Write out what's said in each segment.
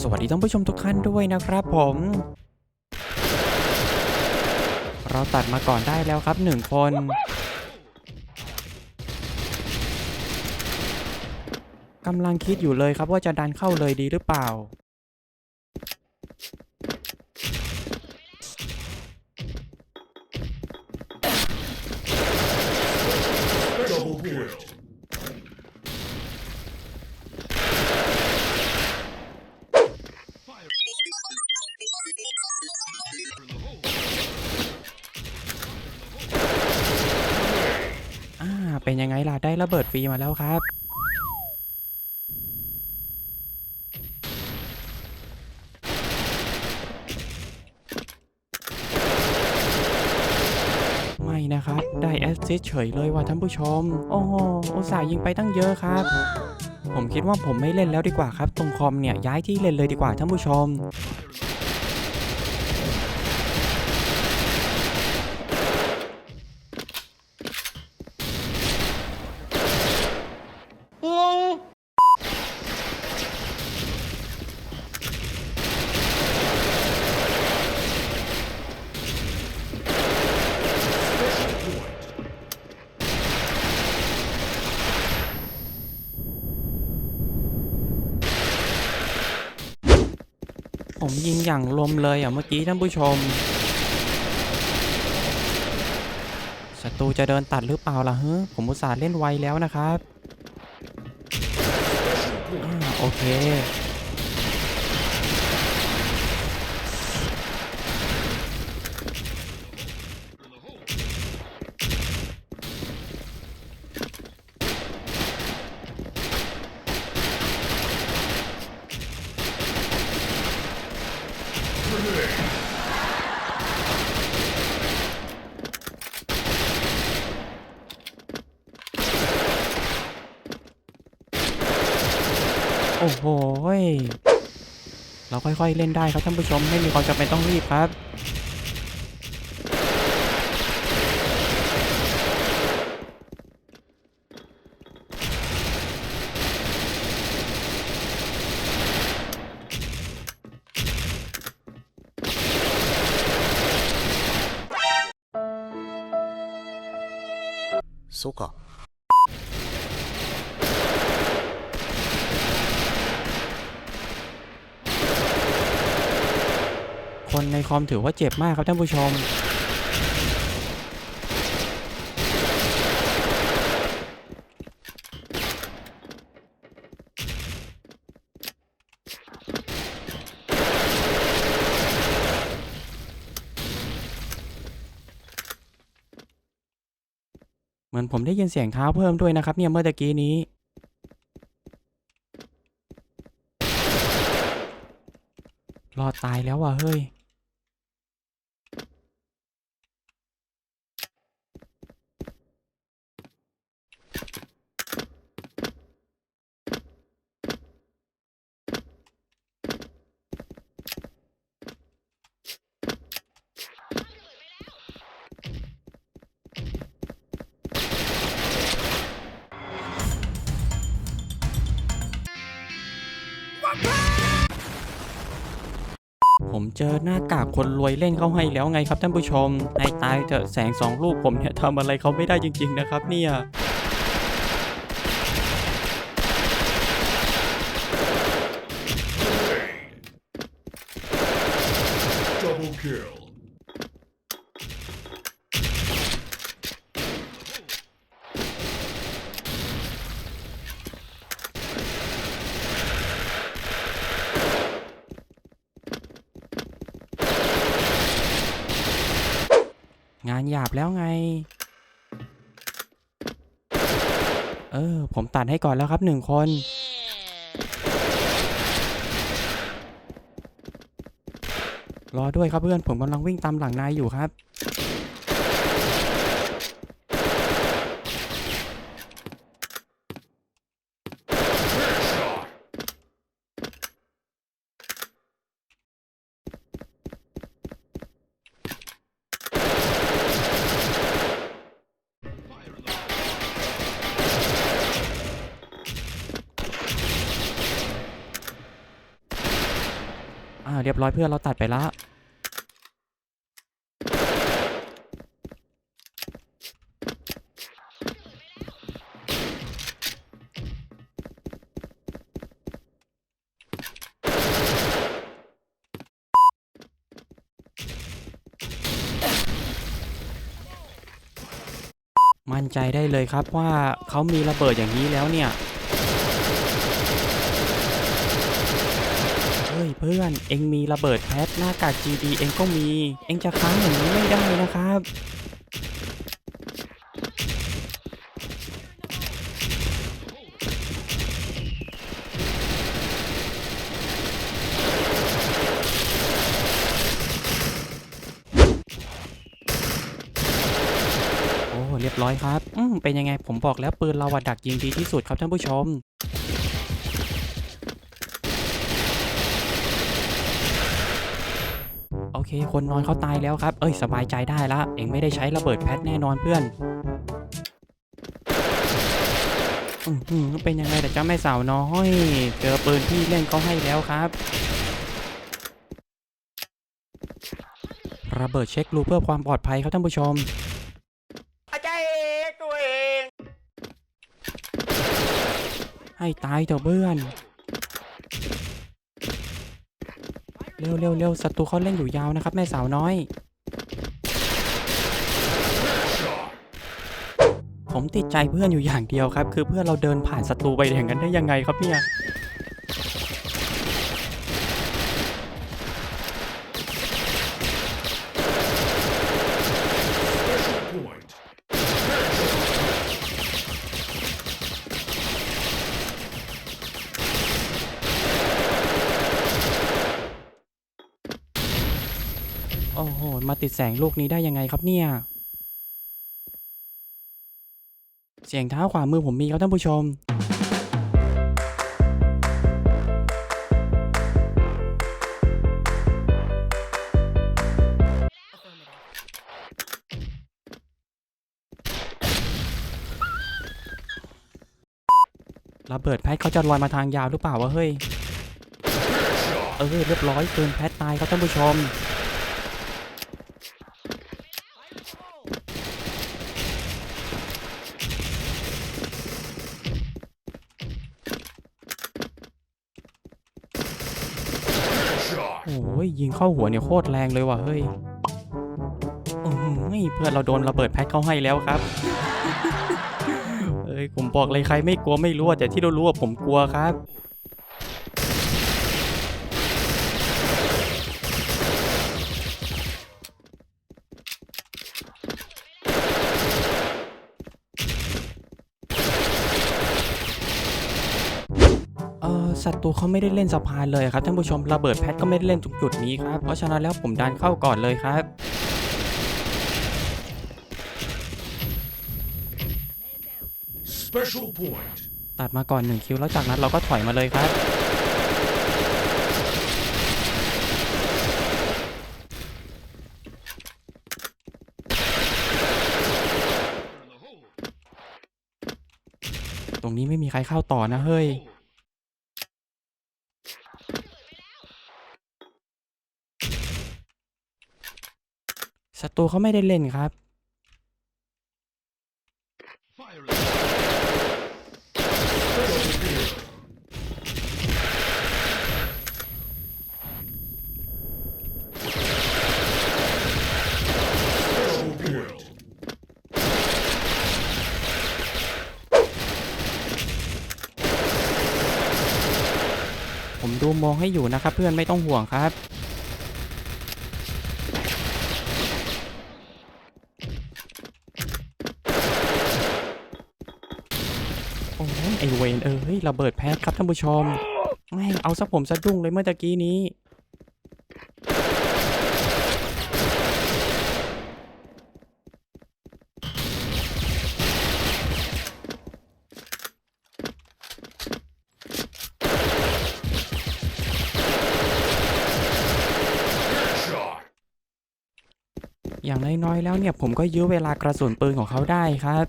สวัสดีท่านผู้ชมทุกท่านด้วยนะครับผม เราตัดมาก่อนได้แล้วครับหนึ่งคน กำลังคิดอยู่เลยครับว่าจะดันเข้าเลยดีหรือเปล่า เป็นยังไงล่ะ ได้ระเบิดฟรีมาแล้วครับ ไม่นะครับ ได้แอสซิสเฉยเลยว่ะท่านผู้ชม โอ้โหอุตส่าห์ยิงไปตั้งเยอะครับ ผมคิดว่าผมไม่เล่นแล้วดีกว่าครับ ตรงคอมเนี่ยย้ายที่เล่นเลยดีกว่าท่านผู้ชม ผมยิงอย่างลมเลยอะเมื่อกี้ท่านผู้ชมศัตรูจะเดินตัดหรือเปล่าล่ะเฮ้ผมอุตส่าห์เล่นไวแล้วนะครับอโอเค โอ้โหยเราค่อยๆเล่นได้ครับท่านผู้ชม ไม่มีความจำเป็นต้องรีบครับ そうか คนในคอมถือว่าเจ็บมากครับท่านผู้ชม เหมือนผมได้ยินเสียงเท้าเพิ่มด้วยนะครับเนี่ยเมื่อตะกี้นี้รอดตายแล้วว่ะเฮ้ย เจอหน้ากากคนรวยเล่นเข้าให้แล้วไงครับท่านผู้ชม ในตายเถอะแสงสองลูกผมเนี่ยทำอะไรเขาไม่ได้จริง ๆ นะครับเนี่ย ยาบแล้วไง เออ ผมตัดให้ก่อนแล้วครับหนึ่งคน รอด้วยครับเพื่อน ผมกำลังวิ่งตามหลังนายอยู่ครับ รียบร้อยเพื่อนเราตัดไปละมั่นใจได้เลยครับว่าเขามีระเบิดอย่างนี้แล้วเนี่ย เฮ้ยเพื่อน เอ็งมีระเบิดแพทหน้ากาก GD เอ็งก็มี เอ็งจะค้างอย่างนี้ไม่ได้นะครับ โอ้ เรียบร้อยครับ อืมเป็นยังไงผมบอกแล้วปืนเราอะดักยิงดีที่สุดครับท่านผู้ชม โอ เค คนนอนเขาตายแล้วครับ เอ้ย สบายใจได้ละ เอ็งไม่ได้ใช้ระเบิดแพทแน่นอนเพื่อนอือหือเป็นยังไงแต่เจ้าแม่สาวน้อย เจอปืนที่เล่นเขาให้แล้วครับระเบิดเช็ครูเพื่อความปลอดภัยครับท่านผู้ชมอาจารย์เองตัวเอง ให้ตายเถอะเพื่อน เร็วเร็วเร็วศัตรูเขาเล่นอยู่ยาวนะครับแม่สาวน้อย ผมติดใจเพื่อนอยู่อย่างเดียวครับ คือเพื่อนเราเดินผ่านศัตรูไปอย่างนั้นได้ยังไงครับเนี่ย โอ้โห มาติดแสงลูกนี้ได้ยังไงครับเนี่ย เสียงเท้าขวามือผมมีครับท่านผู้ชม ระเบิดแพทเขาจะลอยมาทางยาวหรือเปล่าวะเฮ้ย เออเรียบร้อยเกินแพทตายครับท่านผู้ชม โอ้ยยิงเข้าหัวเนี่ยโคตรแรงเลยว่ะเฮ้ยโอ้ยเพื่อนเราโดนระเบิดแพทเข้าให้แล้วครับเอ้ยผมบอกเลยใครไม่กลัวไม่รู้แต่ที่เรารู้ว่าผมกลัวครับ ศัตรูเขาไม่ได้เล่นสะพานเลยครับท่านผู้ชมระเบิดแพทก็ไม่ได้เล่นตรงจุดนี้ครับเพราะฉะนั้นแล้วผมดันเข้าก่อนเลยครับ Special point. ตัดมาก่อนหนึ่งคิวแล้วจากนั้นเราก็ถอยมาเลยครับ ตรงนี้ไม่มีใครเข้าต่อนะเฮ้ย ศัตรูเขาไม่ได้เล่นครับ ผมดูมองให้อยู่นะครับ เพื่อนไม่ต้องห่วงครับ โอ้ยไอเวนเอ้ยระเบิดแพทครับท่านผู้ชมแม่เอาซะผมสะดุ้งเลยเมื่อตะกี้นี้อย่างน้อยๆแล้วเนี่ยผมก็ยื้อเวลากระสุนปืนของเขาได้ครับ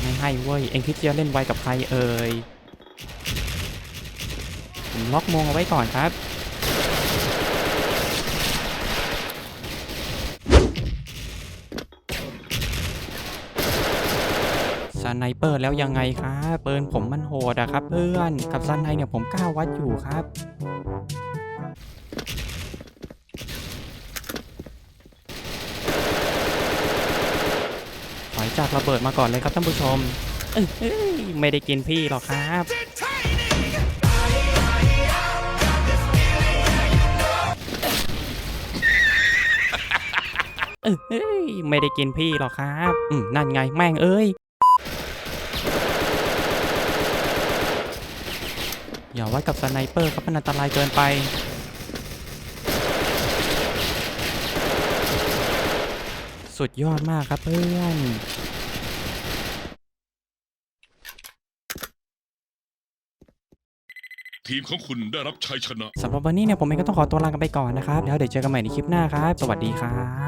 ไม่ ให้เว้ย เองคิดจะเล่นไวกับใครเอ่ยผมล็อกมงเอาไว้ก่อนครับ สไนเปอร์แล้วยังไงครับ เปืนผมมันโหดอะครับเพื่อน กับสไนเนี่ยผมกล้าวัดอยู่ครับ จากระเบิดมาก่อนเลยครับท่านผู้ชมเอ้ยไม่ได้กินพี่หรอกครับเอ้ยไม่ได้กินพี่หรอกครับอืมนั่นไงแม่งเอ้ย อย่าวัดกับสไนเปอร์ครับมันอันตรายเกินไป สุดยอดมากครับเพื่อนทีมของคุณได้รับชัยชนะ สำหรับวันนี้เนี่ยผมเองก็ต้องขอตัวลากันไปก่อนนะครับ แล้วเดี๋ยวเจอกันใหม่ในคลิปหน้าครับ สวัสดีครับ